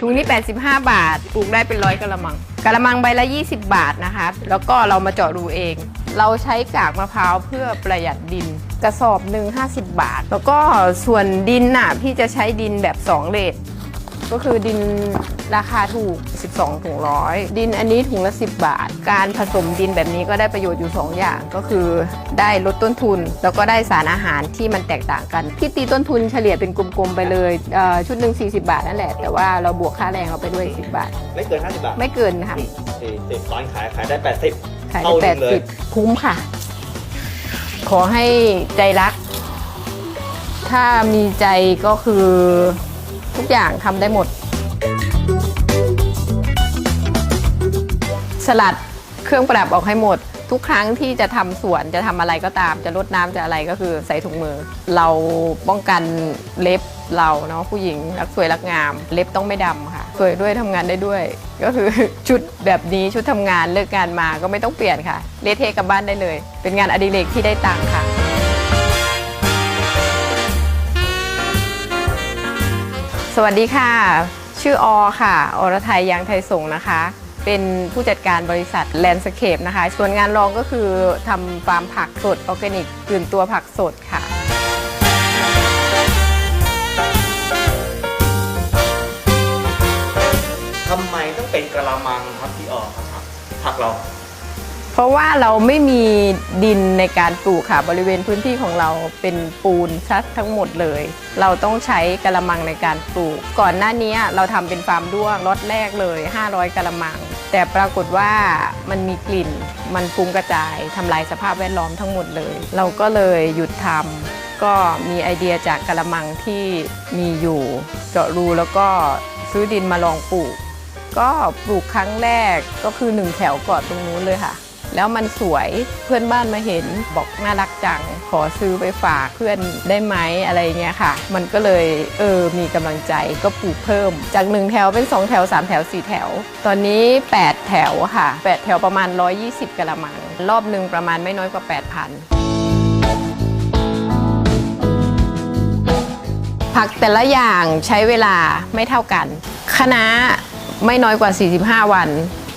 ถุงนี้ 85 บาท ปลูกได้เป็นร้อยกะละมังกะละมังใบละ 20 บาทนะคะ แล้วก็เรามาเจาะรูเอง เราใช้กากมะพร้าวเพื่อประหยัดดิน กระสอบหนึ่ง50 บาท แล้วก็ส่วนดินน่ะพี่จะใช้ดินแบบ 2เลทก็คือดิน ราคาถูก 12ถุงร้อยดินอันนี้ถุงละ 10 บาท การผสมดินแบบนี้ก็ได้ประโยชน์อยู่ 2 อย่างก็คือได้ลดต้นทุน แล้วก็ได้สารอาหารที่มันแตกต่างกันที่ตีต้นทุนเฉลี่ยเป็นกลมๆไปเลยเอ่อชุดหนึ่ง40 บาทนั่นแหละ แต่ว่าเราบวกค่าแรงเราไปด้วย 10 บาท ไม่เกิน 50 บาท ไม่เกินค่ะสี่สิบตอนขายขายได้ 80ขายเท่าได้หนึ่งเลย80 คุ้มค่ะ ขอให้ใจรัก ถ้ามีใจก็คือทุกอย่างทำได้หมด สลัดเครื่องประดับออกให้หมด ทุกครั้งที่จะทำสวนจะทำอะไรก็ตาม จะรดน้ำจะอะไรก็คือใส่ถุงมือ เราป้องกันเล็บเราเนาะผู้หญิงรักสวยรักงาม เล็บต้องไม่ดำค่ะ สวยด้วยทำงานได้ด้วย ก็คือชุดแบบนี้ชุดทำงานเลิกงานมาก็ไม่ต้องเปลี่ยนค่ะเลเทกลับบ้านได้เลย เป็นงานอดิเรกที่ได้ตังค์ค่ะสวัสดีค่ะ ชื่ออค่ะ อรไทยยางไทยส่งนะคะ เป็นผู้จัดการบริษัทแลนด์สเคปนะคะ ส่วนงานรองก็คือทำฟาร์มผักสดออร์แกนิกตื่นตัวผักสดค่ะ ทำไมต้องเป็นกระมังครับพี่ออครับผักเรา เพราะว่าเราไม่มีดินในการปลูกค่ะ บริเวณพื้นที่ของเราเป็นปูนซัดทั้งหมดเลย เราต้องใช้กระมังในการปลูก ก่อนหน้านี้เราทำเป็นฟาร์มด้วงล็อตแรกเลย 500กระมัง แต่ปรากฏว่ามันมีกลิ่น มันฟุ้งกระจายทำลายสภาพแวดล้อมทั้งหมดเลย เราก็เลยหยุดทำก็มีไอเดียจากกระมังที่มีอยู่ เจาะรูแล้วก็ซื้อดินมาลองปลูก ก็ปลูกครั้งแรกก็คือหนึ่งแถวกอนตรงนู้นเลยค่ะ แล้วมันสวยเพื่อนบ้านมาเห็นบอกน่ารักจัง ขอซื้อไปฝากเพื่อนได้ไหมอะไรเงี้ยค่ะ มันก็เลยเออมีกำลังใจก็ปลูกเพิ่ม จาก1แถวเป็น2แถว3แถว4แถว ตอนนี้ 8 แถวค่ะ 8 แถวประมาณ 120กะละมัง รอบหนึ่งประมาณไม่น้อยกว่า 8,000ผักแต่ละอย่างใช้เวลาไม่เท่ากันคะน้าไม่น้อยกว่า 45 วัน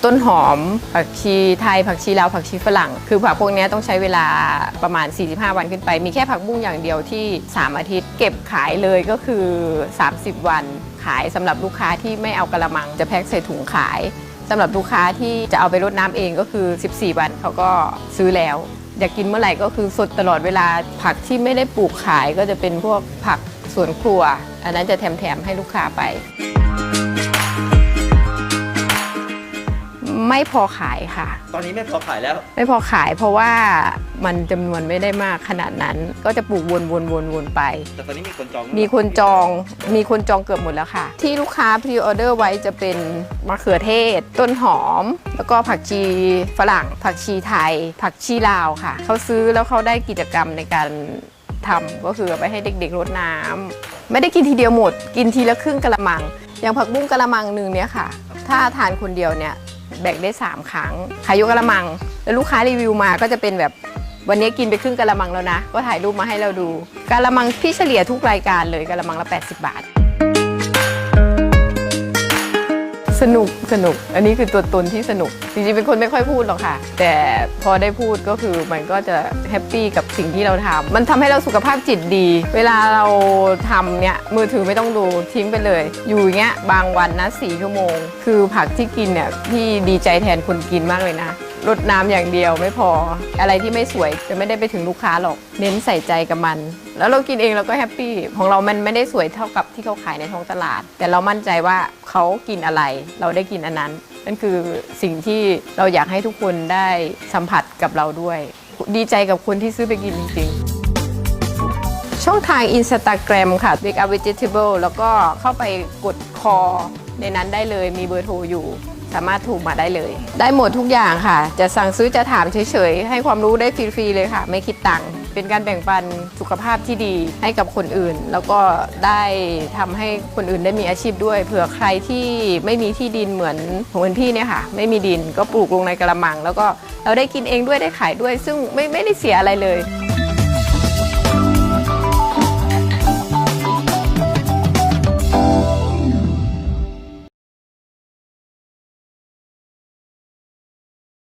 ต้นหอม ผักชีไทย ผักชีลาว ผักชีฝรั่ง คือผักพวกนี้ต้องใช้เวลาประมาณ 45 วันขึ้นไป มีแค่ผักบุ้งอย่างเดียวที่ 3 อาทิตย์ เก็บขายเลยก็คือ 30 วัน ขายสำหรับลูกค้าที่ไม่เอากระมังจะแพ็คใส่ถุงขาย สำหรับลูกค้าที่จะเอาไปรดน้ำเองก็คือ 14 วันเขาก็ซื้อแล้ว อยากกินเมื่อไหร่ก็คือสดตลอดเวลาผักที่ไม่ได้ปลูกขายก็จะเป็นพวกผักสวนครัว อันนั้นจะแถมๆให้ลูกค้าไป ไม่พอขายค่ะ ตอนนี้ไม่พอขายแล้ว ไม่พอขายเพราะว่ามันจำนวนไม่ได้มากขนาดนั้น ก็จะปลูกวนๆๆๆไป แต่ตอนนี้มีคนจอง มีคนจอง มีคนจองเกือบหมดแล้วค่ะ ที่ลูกค้าพรีออเดอร์ไว้จะเป็นมะเขือเทศ ต้นหอม แล้วก็ผักชีฝรั่ง ผักชีไทย ผักชีลาวค่ะ เขาซื้อแล้วเขาได้กิจกรรมในการทำก็คือเอาไปให้เด็กๆรดน้ำไม่ได้กินทีเดียวหมด กินทีละครึ่งกะละมัง อย่างผักบุ้งกะละมังหนึ่งเนี่ยค่ะ ถ้าทานคนเดียวเนี่ย แบ่งได้ 3 ครั้งขายยกกระมัง แล้วลูกค้ารีวิวมาก็จะเป็นแบบวันนี้กินไปครึ่งกระมังแล้วนะ ก็ถ่ายรูปมาให้เราดูกระมังพี่เฉลี่ยทุกรายการเลยกระมังละ 80 บาท สนุกสนุก อันนี้คือตัวตนที่สนุก จริงๆ เป็นคนไม่ค่อยพูดหรอกค่ะ แต่พอได้พูดก็คือมันก็จะแฮปปี้กับสิ่งที่เราทำมันทำให้เราสุขภาพจิตดี เวลาเราทำเนี่ยมือถือไม่ต้องดูทิ้งไปเลย อยู่อย่างเงี้ยบางวันนะสี่ชั่วโมง คือผักที่กินเนี่ยพี่ดีใจแทนคนกินมากเลยนะ รดน้ำอย่างเดียวไม่พอ อะไรที่ไม่สวยจะไม่ได้ไปถึงลูกค้าหรอก เน้นใส่ใจกับมัน แล้วเรากินเองเราก็แฮปปี้ของเรามันไม่ได้สวยเท่ากับที่เขาขายในท้องตลาด แต่เรามั่นใจว่าเขากินอะไร เราได้กินอันนั้น นั่นคือสิ่งที่เราอยากให้ทุกคนได้สัมผัสกับเราด้วย ดีใจกับคนที่ซื้อไปกินจริง ๆช่องทาง Instagram ค่ะ Big Up Vegetable แล้วก็เข้าไปกดคอในนั้นได้เลยมีเบอร์โทรอยู่ สามารถโทรมาได้เลย ได้หมดทุกอย่างค่ะ จะสั่งซื้อจะถามเฉยๆ ให้ความรู้ได้ฟรีๆเลยค่ะ ไม่คิดตังค์เป็นการแบ่งปันสุขภาพที่ดีให้กับคนอื่น แล้วก็ได้ทำให้คนอื่นได้มีอาชีพด้วย เผื่อใครที่ไม่มีที่ดินเหมือนของคุณพี่เนี่ยค่ะ ไม่มีดินก็ปลูกลงในกระมัง แล้วก็เราได้กินเองด้วยได้ขายด้วย ซึ่งไม่ไม่ได้เสียอะไรเลย